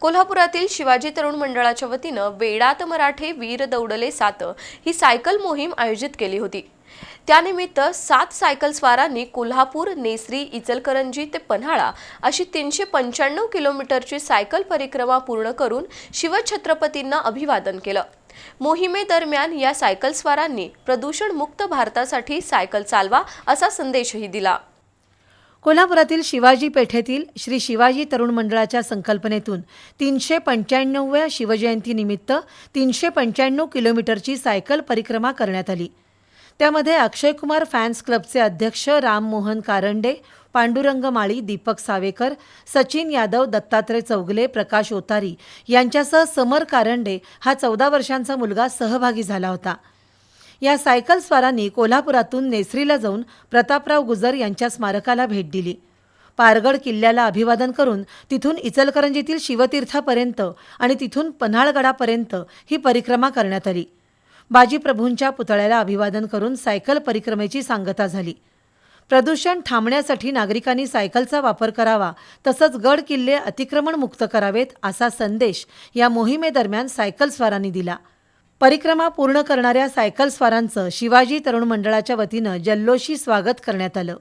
कोल्हापुरातील शिवाजी तरुण मंडळाच्या वतीनं वेडात मराठे वीर दौडले सात ही सायकल मोहीम आयोजित केली होती. त्यानिमित्त सात सायकल स्वारांनी कोल्हापूर नेसरी इचलकरंजी ते पन्हाळा अशी तीनशे पंच्याण्णव किलोमीटरची सायकल परिक्रमा पूर्ण करून शिवछत्रपतींना अभिवादन केलं. मोहिमेदरम्यान या सायकल स्वारांनी प्रदूषणमुक्त भारतासाठी सायकल चालवा असा संदेशही दिला. कोल्हापुरातील शिवाजी पेठेतील श्री शिवाजी तरुण मंडळाच्या संकल्पनेतून तीनशे पंच्याण्णवव्या शिवजयंतीनिमित्त तीनशे पंच्याण्णव किलोमीटरची सायकल परिक्रमा करण्यात आली. त्यामध्ये अक्षयकुमार फॅन्स क्लबचे अध्यक्ष राममोहन कारंडे पांडुरंग माळी दीपक सावेकर सचिन यादव दत्तात्रय चौगले प्रकाश ओतारी यांच्यासह समर कारंडे हा चौदा वर्षांचा मुलगा सहभागी झाला होता. या सायकल स्वारांनी कोल्हापुरातून नेसरीला जाऊन प्रतापराव गुजर यांच्या स्मारकाला भेट दिली. पारगड किल्ल्याला अभिवादन करून तिथून इचलकरंजीतील शिवतीर्थापर्यंत आणि तिथून पन्हाळगडापर्यंत ही परिक्रमा करण्यात आली. बाजीप्रभूंच्या पुतळ्याला अभिवादन करून सायकल परिक्रमेची सांगता झाली. प्रदूषण थांबण्यासाठी नागरिकांनी सायकलचा वापर करावा तसंच गड किल्ले अतिक्रमण मुक्त करावेत असा संदेश या मोहिमेदरम्यान सायकल स्वारांनी दिला. परिक्रमा पूर्ण करणाऱ्या सायकल स्वारांचं शिवाजी तरुण मंडळाच्या वतीनं जल्लोषी स्वागत करण्यात आलं.